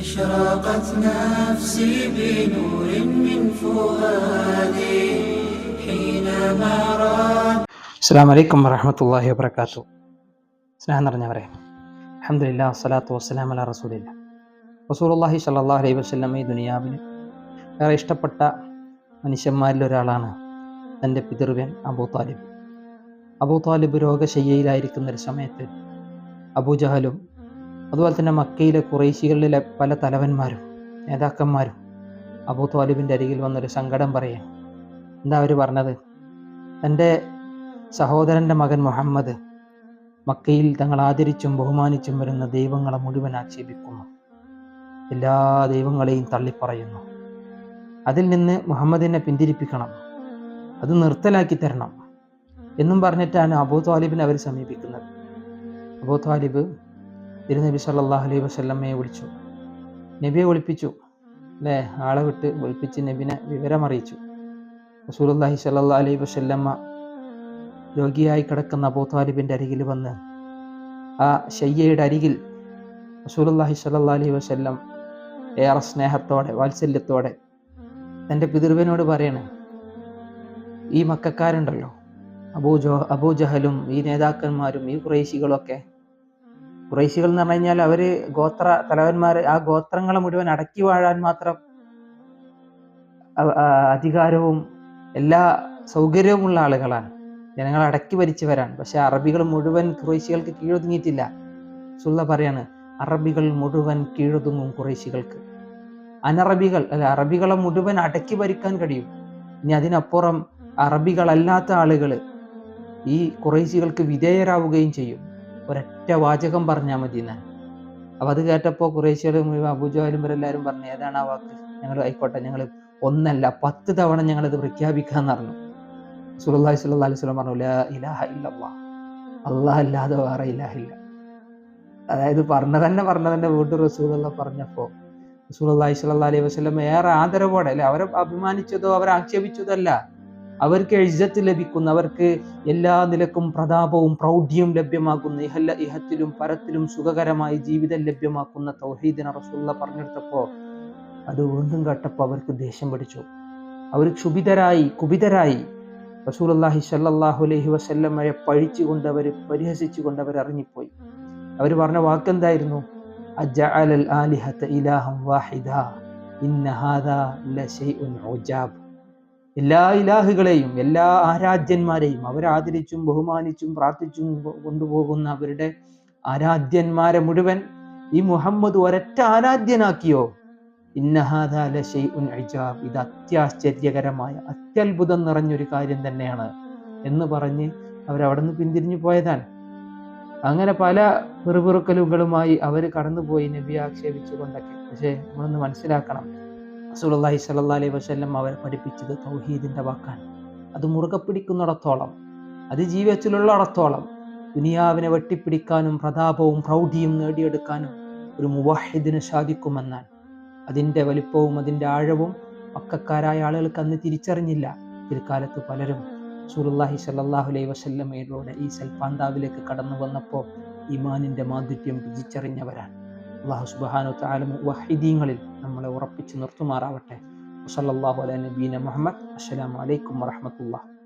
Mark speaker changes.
Speaker 1: أشرقت نفسي بنور من فؤادي حينما رأى
Speaker 2: അസ്സാം വലൈക്കും വറഹമത്തല്ലാഹി വബർക്കാത്തു സ്നേഹം നിറഞ്ഞവരെ അഹമ്മദില്ല വസ്സലാത്തു വസ്സലാം അല റസൂലില്ല റസൂലുള്ളാഹി സ്വല്ലല്ലാഹു അലൈഹി വസല്ലം ഈ ദുനിയാവിൽ ഏറെ ഇഷ്ടപ്പെട്ട മനുഷ്യന്മാരിൽ ഒരാളാണ് തൻ്റെ പിതൃവ്യൻ അബൂ താലിബ് അബൂ താലിബ് രോഗശയ്യയിലായിരിക്കുന്ന ഒരു സമയത്ത് അബൂജഹലും അതുപോലെ തന്നെ മക്കയിലെ കുറേശികളിലെ പല തലവന്മാരും നേതാക്കന്മാരും അബൂ താലിബിന്റെ അരികിൽ വന്നൊരു സങ്കടം പറയാം എന്താ അവർ പറഞ്ഞത്? തന്റെ സഹോദരന്റെ മകൻ മുഹമ്മദ് മക്കയിൽ തങ്ങൾ ആദരിച്ചും ബഹുമാനിച്ചും വരുന്ന ദൈവങ്ങളെ മുഴുവൻ ആക്ഷേപിക്കുന്നു. എല്ലാ ദൈവങ്ങളെയും തള്ളിപ്പറയുന്നു. അതിൽ നിന്ന് മുഹമ്മദിനെ പിന്തിരിപ്പിക്കണം. അത് നിർത്തലാക്കി തരണം എന്നും പറഞ്ഞിട്ടാണ് അബൂ താലിബിനെ അവർ സമീപിക്കുന്നത്. അബൂ താലിബ് തിരുനബി സല്ലല്ലാഹു അലൈഹി വസല്ലമ്മയെ വിളിച്ചു. നബിയെ വിളിപ്പിച്ചു. അല്ലേ ആളെ വിട്ട് വിളിപ്പിച്ച് നബിനെ വിവരമറിയിച്ചു. റസൂലുള്ളാഹി സല്ലാ അലൈഹി വസല്ലമ്മ രോഗിയായി കിടക്കുന്ന അബൂത്താലിബിന്റെ അരികിൽ വന്ന് ആ ഷയ്യയുടെ അരികിൽ റസൂലുള്ളാഹി സല്ലാ അലൈഹി വസല്ലം ഏറെ സ്നേഹത്തോടെ വാത്സല്യത്തോടെ തന്റെ പിതൃവിനോട് പറയണേ ഈ മക്കാരുണ്ടല്ലോ അബൂ ജോ അബൂ ജഹലും ഈ നേതാക്കന്മാരും ഈ കുറേശികളൊക്കെ കുറേശികൾ എന്ന് പറഞ്ഞു കഴിഞ്ഞാൽ അവർ ഗോത്ര തലവന്മാർ ആ ഗോത്രങ്ങളെ മുഴുവൻ അടക്കി വാഴാൻ മാത്രം അധികാരവും എല്ലാ സൗകര്യവുമുള്ള ആളുകളാണ്. ജനങ്ങളെ അടക്കി ഭരിച്ചു വരാൻ പക്ഷെ അറബികൾ മുഴുവൻ കുറേശികൾക്ക് കീഴൊതുങ്ങിയിട്ടില്ല. സുള്ള പറയാണ് അറബികൾ മുഴുവൻ കീഴൊതുങ്ങും കുറേശികൾക്ക് അനറബികൾ അല്ല അറബികളെ മുഴുവൻ അടക്കി ഭരിക്കാൻ കഴിയും. ഇനി അതിനപ്പുറം അറബികളല്ലാത്ത ആളുകൾ ഈ കുറേശികൾക്ക് വിധേയരാവുകയും ചെയ്യും. ഒരൊറ്റ വാചകം പറഞ്ഞാൽ മതി എന്നാൽ അപ്പോൾ അത് കേട്ടപ്പോൾ കുറേശ്യകൾ മുഴുവൻ അബുജോലും ഇവരെല്ലാവരും പറഞ്ഞു ഏതാണ് ആ വാക്ക്? ഞങ്ങൾ ആയിക്കോട്ടെ ഞങ്ങൾ ഒന്നല്ല പത്ത് തവണ ഞങ്ങളിത് പ്രഖ്യാപിക്കാന്ന് പറഞ്ഞു. സുലല്ലാഹി സ്വല്ലല്ലാഹി അലൈഹി വസല്ലം പറഞ്ഞു ഇലാഹ അല്ലാഹ് അല്ലാതെ വേറെ ഇലാഹില്ല അതായത് പറഞ്ഞ തന്നെ പറഞ്ഞ തന്നെ വീട്ടു റസൂലുള്ള പറഞ്ഞപ്പോൾ റസൂൽ റസൂലുള്ളാഹി സ്വല്ലാ അലൈഹി വസ്ലം ഏറെ ആദരവോടെ അല്ലെ? അവരെ അഭിമാനിച്ചതോ അവരെ ആക്ഷേപിച്ചതോ അല്ല. അവർക്ക് എഴുത്ത് ലഭിക്കുന്ന അവർക്ക് എല്ലാ നിലക്കും പ്രതാപവും പ്രൗഢ്യവും ലഭ്യമാക്കുന്ന ഇഹല്ല ഇഹത്തിലും പരത്തിലും സുഖകരമായ ജീവിതം ലഭ്യമാക്കുന്ന തൗഹീദിന റസൂള്ള പറഞ്ഞെടുത്തപ്പോൾ അത് വീണ്ടും കേട്ടപ്പോൾ അവർക്ക് ദേഷ്യം പിടിച്ചു. അവർ ക്ഷുഭിതരായി കുപിതരായി. റസൂലുള്ളാഹി അലഹി അലൈഹി വസല്ലമയെ പഴിച്ചുകൊണ്ട് അവർ പരിഹസിച്ചുകൊണ്ട് അവർ ഇറങ്ങിപ്പോയി. അവർ പറഞ്ഞ വാക്കെന്തായിരുന്നു? അജഅലൽ ആലിഹത ഇലാഹം വാഹിദ. ഇന്ന ഹാദാ ലശൈഉൻ ഉജാബ്. എല്ലാ ഇലാഹുകളെയും എല്ലാ ആരാധ്യന്മാരെയും അവരാദരിച്ചും ബഹുമാനിച്ചും പ്രാർത്ഥിച്ചും കൊണ്ടുപോകുന്ന അവരുടെ ആരാധ്യന്മാരെ മുഴുവൻ ഈ മുഹമ്മദ് ഒരൊറ്റ ആരാധ്യനാക്കിയോ? ഇന്നഹാദ ലശൈഉൻ ഇജാബ്. ഇത് അത്യാശ്ചര്യകരമായ അത്യത്ഭുതം നിറഞ്ഞൊരു കാര്യം തന്നെയാണ് എന്ന് പറഞ്ഞ് അവരവിടെ നിന്ന് പിന്തിരിഞ്ഞു പോയതാണ്. അങ്ങനെ പല പിറുപിറുക്കലുകളുമായി അവർ കടന്നുപോയി നബി ആക്ഷേപിച്ചുകൊണ്ടൊക്കെ. പക്ഷേ നമ്മളൊന്ന് മനസ്സിലാക്കണം. റസൂലുള്ളാഹി സ്വല്ലല്ലാഹി അലൈഹി വസല്ലം അവരെ പഠിപ്പിച്ചത് തൗഹീദിന്റെ വാക്കാണ്. അത് മുറുകെ പിടിക്കുന്നിടത്തോളം അത് ജീവിതത്തിലുള്ളിടത്തോളം ദുനിയാവിനെ വെട്ടിപ്പിടിക്കാനും പ്രതാപവും പ്രൗഢിയും നേടിയെടുക്കാനും ഒരു മുവാഹിദിന് സാധിക്കുമെന്നാണ്. അതിന്റെ വലിപ്പവും അതിന്റെ ആഴവും പക്കക്കാരായ ആളുകൾക്ക് അന്ന് തിരിച്ചറിഞ്ഞില്ല. പിൽക്കാലത്ത് പലരും സുലല്ലാഹി സല്ലാഹു അലൈ വസല്ലമയിലൂടെ ഈ സൽപാന്താവിലേക്ക് കടന്നു വന്നപ്പോൾ ഇമാനിന്റെ മാധുര്യം രുചിച്ചറിഞ്ഞവരാണ്. അള്ളാഹു സുബ്ഹാനഹു തആല വഹിദീങ്ങളിൽ നമ്മളെ ഉറപ്പിച്ച് നിർത്തുമാറാവട്ടെ. വസല്ലല്ലാഹു അലാ നബീന മുഹമ്മദ്. അസ്സലാമു അലൈക്കും വറഹ്മത്തുള്ളാഹി.